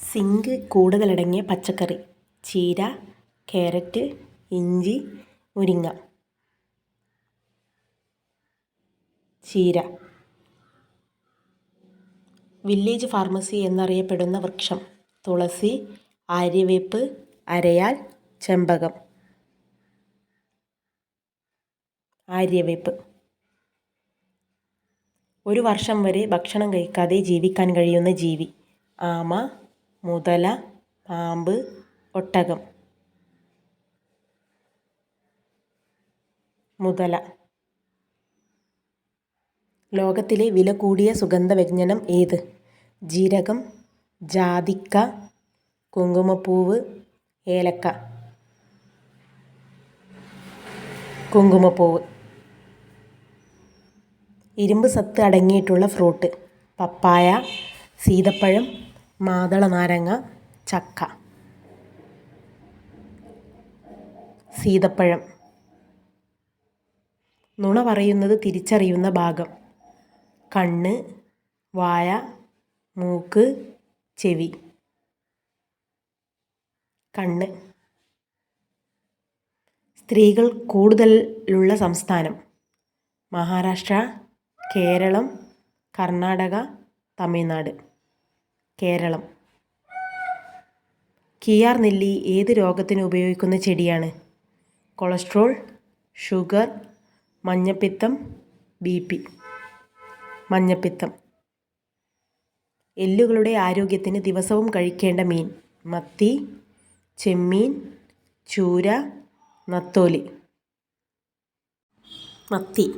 Zinc കൂടുതലടങ്ങിയ പച്ചക്കറി. ചീര carrot ഇഞ്ചി മുരിങ്ങ. ചീര. വില്ലേജ് ഫാർമസി എന്നറിയപ്പെടുന്ന വൃക്ഷം. തുളസി ആര്യവേപ്പ് അരയാൽ ചെമ്പകം. ആര്യവേപ്പ്. ഒരു വർഷം വരെ ഭക്ഷണം കഴിക്കാതെ ജീവിക്കാൻ കഴിയുന്ന ജീവി. ആമ മുതല പാമ്പ് ഒട്ടകം. മുതല. ലോകത്തിലെ വില കൂടിയ സുഗന്ധവ്യഞ്ജനം ഏത്? ജീരകം ജാതിക്ക കുങ്കുമപ്പൂവ് ഏലക്ക. കുങ്കുമപ്പൂവ്. ഇരുമ്പ് സത്ത് അടങ്ങിയിട്ടുള്ള ഫ്രൂട്ട്. പപ്പായ സീതപ്പഴം മാതള നാരങ്ങ ചക്ക. സീതപ്പഴം. നുണ പറയുന്നത് തിരിച്ചറിയുന്ന ഭാഗം. കണ്ണ് വായ മൂക്ക് ചെവി. കണ്ണ്. സ്ത്രീകൾ കൂടുതലുള്ള സംസ്ഥാനം. മഹാരാഷ്ട്ര കേരളം കർണാടക തമിഴ്നാട്. കേരളം. കിയാർ നെല്ലി ഏത് രോഗത്തിന് ഉപയോഗിക്കുന്ന ചെടിയാണ്? കൊളസ്ട്രോൾ ഷുഗർ മഞ്ഞപ്പിത്തം ബി പി. മഞ്ഞപ്പിത്തം. എല്ലുകളുടെ ആരോഗ്യത്തിന് ദിവസവും കഴിക്കേണ്ട മീൻ. മത്തി ചെമ്മീൻ ചൂര നത്തോലി. മത്തി.